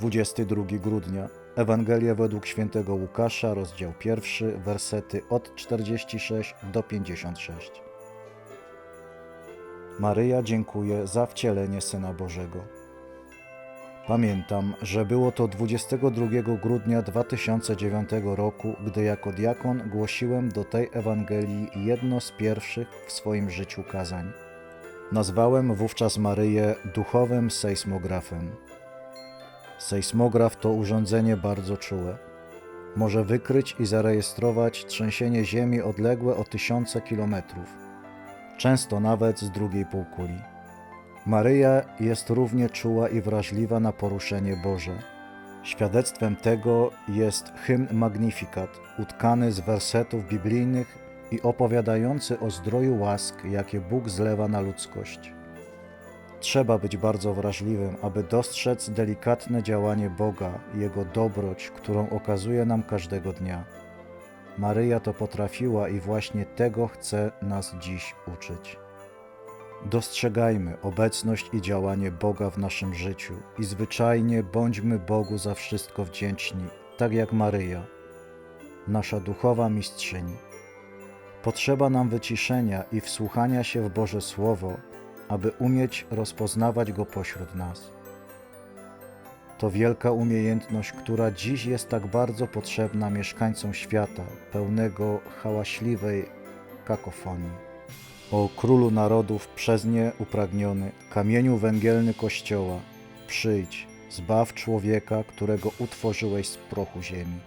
22 grudnia. Ewangelia według świętego Łukasza, rozdział 1, wersety od 46 do 56. Maryja dziękuję za wcielenie Syna Bożego. Pamiętam, że było to 22 grudnia 2009 roku, gdy jako diakon głosiłem do tej Ewangelii jedno z pierwszych w swoim życiu kazań. Nazwałem wówczas Maryję duchowym sejsmografem. Sejsmograf to urządzenie bardzo czułe. Może wykryć i zarejestrować trzęsienie ziemi odległe o tysiące kilometrów, często nawet z drugiej półkuli. Maryja jest równie czuła i wrażliwa na poruszenie Boże. Świadectwem tego jest hymn Magnificat, utkany z wersetów biblijnych i opowiadający o zdroju łask, jakie Bóg zlewa na ludzkość. Trzeba być bardzo wrażliwym, aby dostrzec delikatne działanie Boga, Jego dobroć, którą okazuje nam każdego dnia. Maryja to potrafiła i właśnie tego chce nas dziś uczyć. Dostrzegajmy obecność i działanie Boga w naszym życiu i zwyczajnie bądźmy Bogu za wszystko wdzięczni, tak jak Maryja, nasza duchowa mistrzyni. Potrzeba nam wyciszenia i wsłuchania się w Boże Słowo, aby umieć rozpoznawać Go pośród nas. To wielka umiejętność, która dziś jest tak bardzo potrzebna mieszkańcom świata, pełnego hałaśliwej kakofonii. O Królu Narodów przez nie upragniony, kamieniu węgielny Kościoła, przyjdź, zbaw człowieka, którego utworzyłeś z prochu ziemi.